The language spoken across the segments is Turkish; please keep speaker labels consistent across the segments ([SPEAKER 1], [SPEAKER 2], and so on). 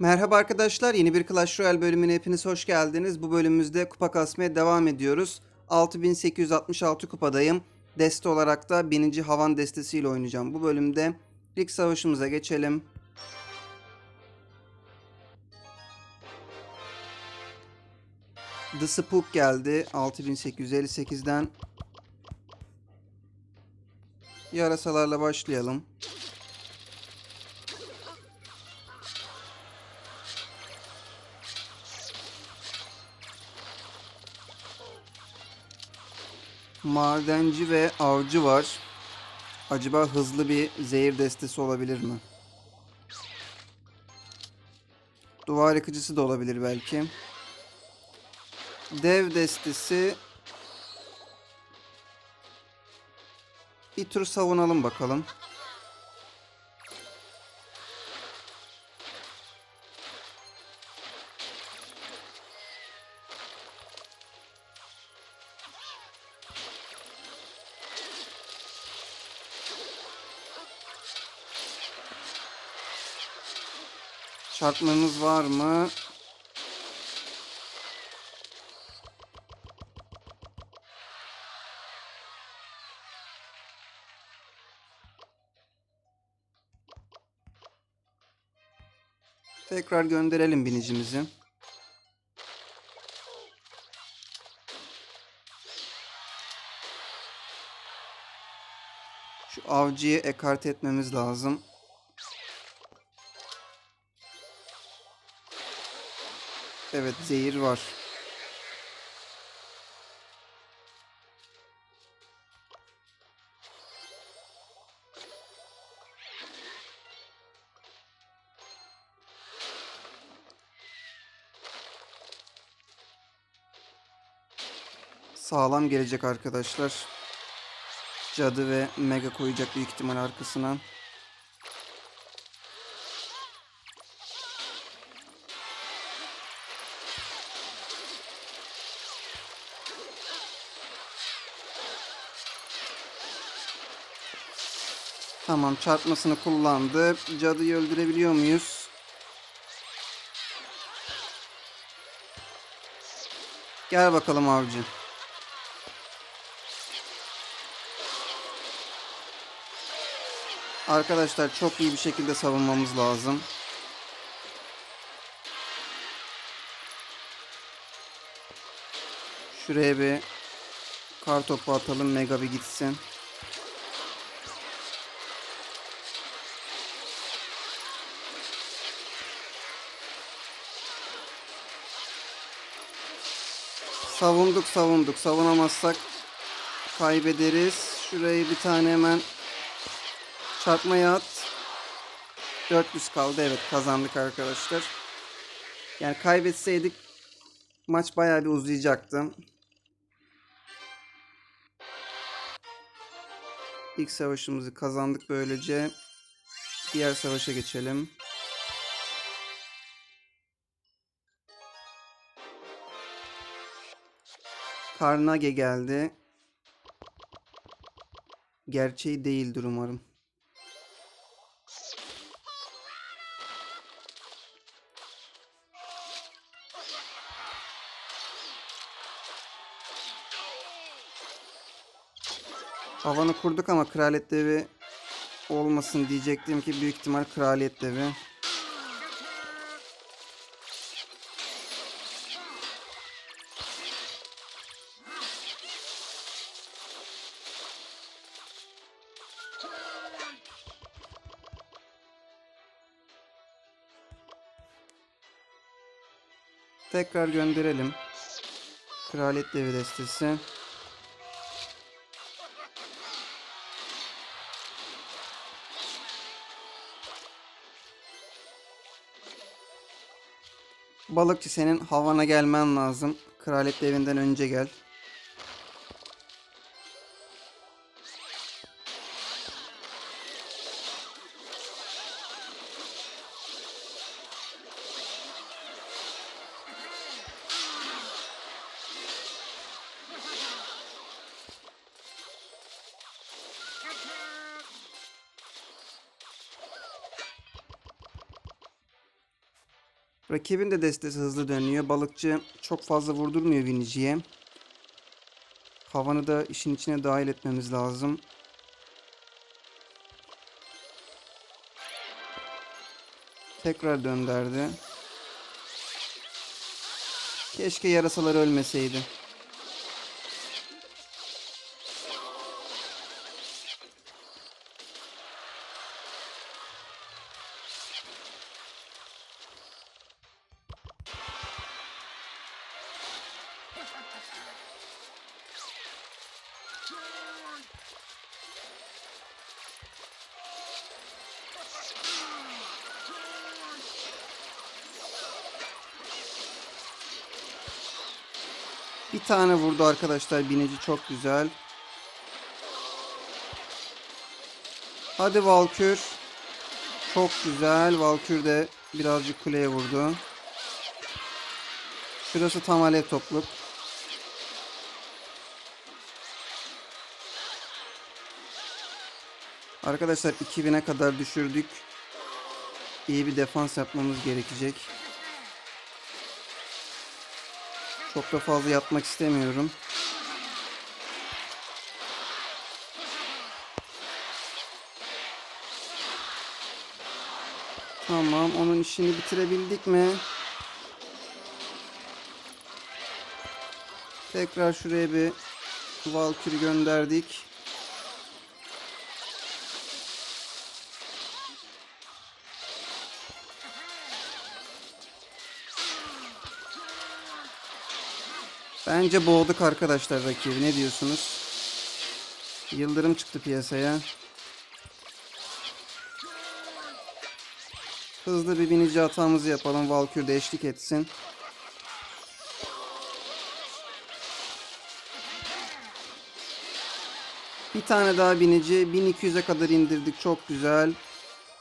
[SPEAKER 1] Merhaba arkadaşlar, yeni bir Clash Royale bölümüne hepiniz hoş geldiniz. Bu bölümümüzde kupa kasmaya devam ediyoruz. 6866 kupadayım. Deste olarak da 1000. Havan destesiyle oynayacağım. Bu bölümde lig savaşımıza geçelim. The Spook geldi 6858'den. Yarasalarla başlayalım. Madenci ve avcı var. Acaba hızlı bir zehir destesi olabilir mi? Duvar yıkıcısı da olabilir belki. Dev destesi bir tur savunalım bakalım. Çarpmanız var mı? Tekrar gönderelim binicimizi. Şu avcıyı ekarte etmemiz lazım. Evet zehir var. Sağlam gelecek arkadaşlar. Cadı ve Mega koyacak büyük ihtimal arkasına. Tamam çarpmasını kullandı. Cadıyı öldürebiliyor muyuz? Gel bakalım avcı. Arkadaşlar çok iyi bir şekilde savunmamız lazım. Şuraya bir kar topu atalım. Mega bir gitsin. Savunduk savunduk. Savunamazsak kaybederiz. Şurayı bir tane hemen çarpmaya at. 400 kaldı. Evet kazandık arkadaşlar. Yani kaybetseydik maç bayağı bir uzayacaktı. İlk savaşımızı kazandık böylece. Diğer savaşa geçelim. Karnage geldi. Gerçeği değildir umarım. Havanı kurduk ama kraliyet devi olmasın diyecektim ki büyük ihtimal kraliyet devi. Tekrar gönderelim. Kraliyet devi destesi. Balıkçı senin havana gelmen lazım. Kraliyet devinden önce gel. Rakibin de destesi hızlı dönüyor. Balıkçı çok fazla vurdurmuyor biniciye. Havanı da işin içine dahil etmemiz lazım. Tekrar dönderdi. Keşke yarasalar ölmeseydi. Bir tane vurdu arkadaşlar binici çok güzel. Hadi Valkür. Çok güzel. Valkür de birazcık kuleye vurdu. Şurası tam alev topluk. Arkadaşlar 2000'e kadar düşürdük. İyi bir defans yapmamız gerekecek. Çok da fazla yatmak istemiyorum. Tamam, onun işini bitirebildik mi? Tekrar şuraya bir Valkyrie gönderdik. Bence boğduk arkadaşlar rakibi. Ne diyorsunuz? Yıldırım çıktı piyasaya. Hızlı bir binici hatamızı yapalım. Valkür de eşlik etsin. Bir tane daha binici. 1200'e kadar indirdik. Çok güzel.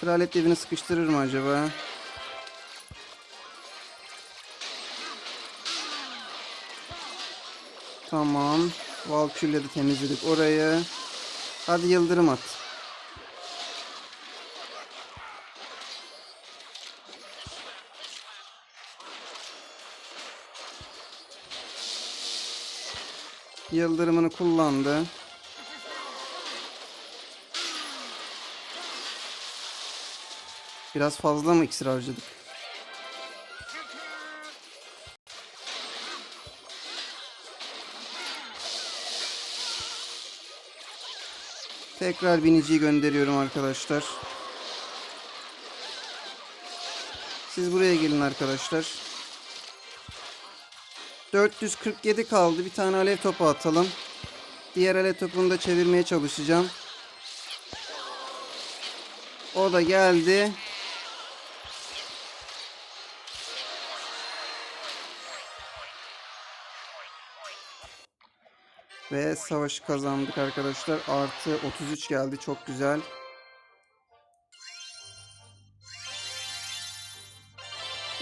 [SPEAKER 1] Kraliyet devini sıkıştırır mı acaba? Tamam. Valkür'le de temizledik orayı. Hadi yıldırım at. Yıldırımını kullandı. Biraz fazla mı iksir harcadık? Tekrar biniciyi gönderiyorum arkadaşlar. Siz buraya gelin arkadaşlar. 447 kaldı. Bir tane alev topu atalım. Diğer alev topunu da çevirmeye çalışacağım. O da geldi. Ve savaşı kazandık arkadaşlar. Artı 33 geldi. Çok güzel.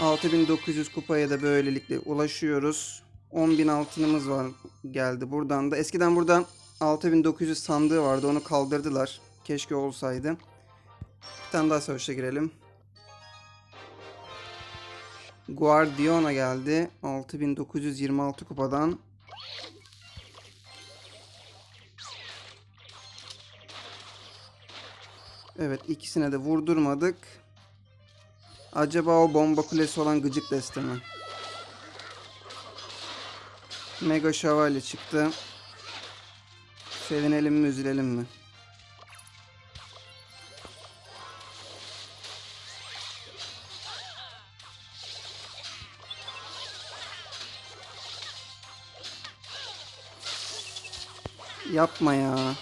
[SPEAKER 1] ...6900 kupaya da böylelikle ulaşıyoruz. 10.000 altınımız var geldi buradan da. Eskiden burada 6900 sandığı vardı. Onu kaldırdılar. Keşke olsaydı. Bir tane daha savaşa girelim. Guardiona geldi. 6926 kupadan. Evet ikisine de vurdurmadık. Acaba o bomba kulesi olan gıcık deste mi? Mega şövalye çıktı. Sevinelim mi üzülelim mi? Yapma ya.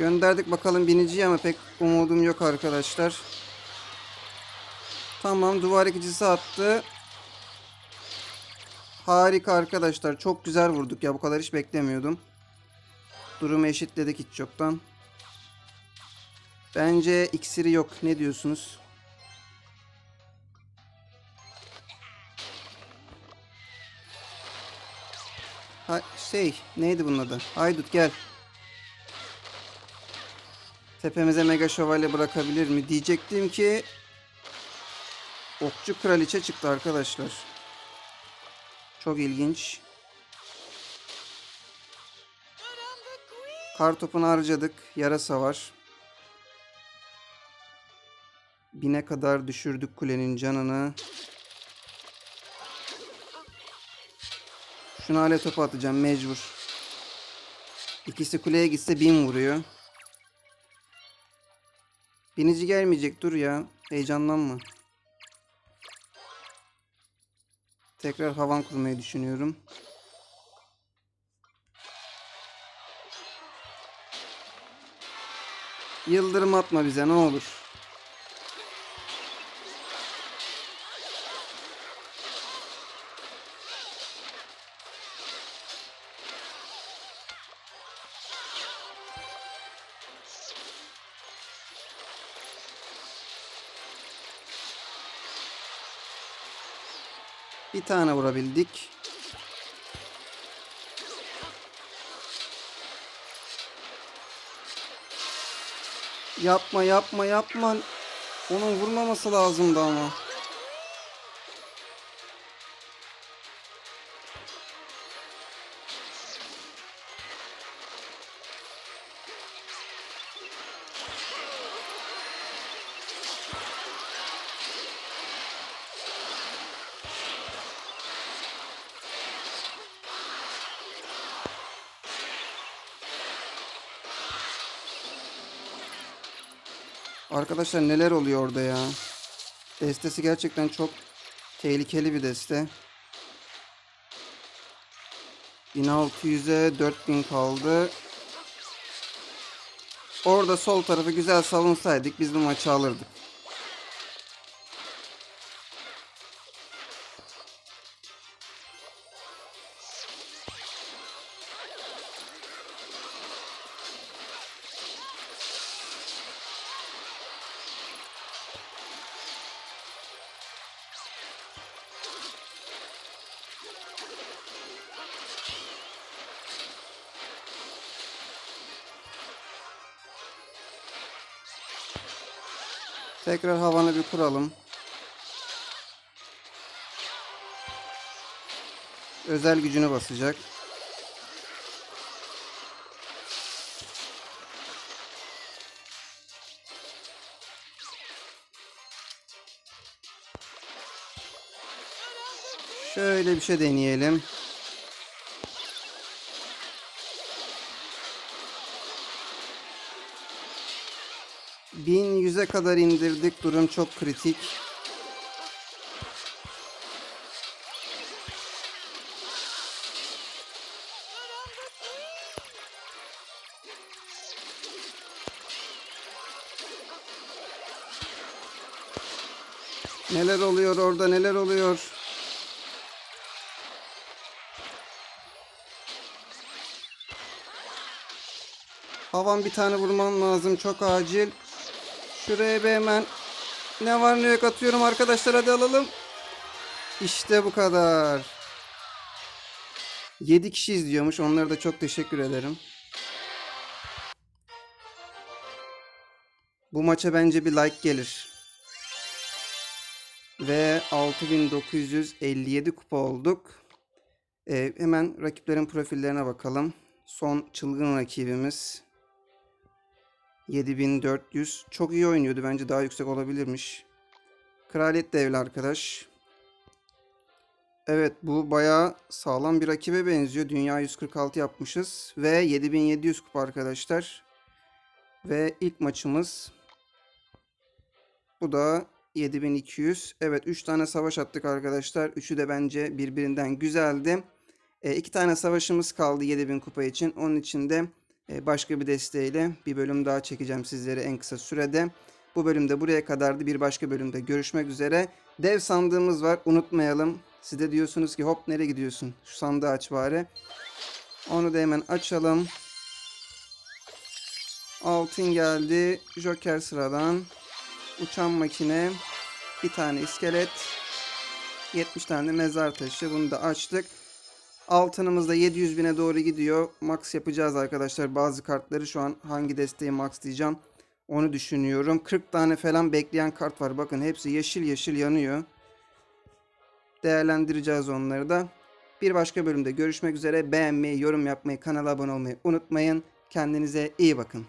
[SPEAKER 1] Gönderdik bakalım biniciyi ama pek umudum yok arkadaşlar. Tamam duvar ikicisi attı. Harika arkadaşlar. Çok güzel vurduk ya. Bu kadar hiç beklemiyordum. Durumu eşitledik hiç çoktan. Bence iksiri yok. Ne diyorsunuz? Ha, şey neydi bunun adı? Haydut gel. Tepemize mega şövalye bırakabilir mi? Diyecektim ki okçu kraliçe çıktı arkadaşlar. Çok ilginç. Kar topunu harcadık. Yarasa var. Bine kadar düşürdük kulenin canını. Şunu hale topu atacağım mecbur. İkisi kuleye gitse bin vuruyor. Binici gelmeyecek dur ya. Heyecanlanma. Tekrar havan kurmayı düşünüyorum. Yıldırım atma bize ne olur. Bir tane vurabildik. Yapma yapma yapma. Onun vurmaması lazımdı ama. Arkadaşlar neler oluyor orada ya? Destesi gerçekten çok tehlikeli bir deste. 1600'e 4000 kaldı. Orada sol tarafı güzel savunsaydık biz bu maçı alırdık. Tekrar havanı bir kuralım. Özel gücünü basacak. Şöyle bir şey deneyelim. Bin yüze kadar indirdik. Durum çok kritik. Neler oluyor orada neler oluyor? Havan bir tane vurmam lazım çok acil. Şuraya bir hemen ne var ne yok atıyorum arkadaşlar hadi alalım. İşte bu kadar. 7 kişi izliyormuş. Onlara da çok teşekkür ederim. Bu maça bence bir like gelir. Ve 6957 kupa olduk. Ee, hemen rakiplerin profillerine bakalım. Son çılgın rakibimiz 7400. Çok iyi oynuyordu. Bence daha yüksek olabilirmiş. Kraliyet devli arkadaş. Evet bu bayağı sağlam bir rakibe benziyor. Dünya 146 yapmışız. Ve 7700 kupa arkadaşlar. Ve ilk maçımız. Bu da 7200. Evet 3 tane savaş attık arkadaşlar. Üçü de bence birbirinden güzeldi. E, tane savaşımız kaldı 7000 kupa için. Onun için de başka bir desteğiyle bir bölüm daha çekeceğim sizlere en kısa sürede. Bu bölümde buraya kadardı. Bir başka bölümde görüşmek üzere. Dev sandığımız var. Unutmayalım. Siz de diyorsunuz ki hop nereye gidiyorsun? Şu sandığı aç bari. Onu da hemen açalım. Altın geldi. Joker sıradan. Uçan makine. Bir tane iskelet. 70 tane mezar taşı. Bunu da açtık. Altınımız da 700 bine doğru gidiyor. Max yapacağız arkadaşlar. Bazı kartları şu an hangi desteği max diyeceğim. Onu düşünüyorum. 40 tane falan bekleyen kart var. Bakın hepsi yeşil yeşil yanıyor. Değerlendireceğiz onları da. Bir başka bölümde görüşmek üzere. Beğenmeyi, yorum yapmayı, kanala abone olmayı unutmayın. Kendinize iyi bakın.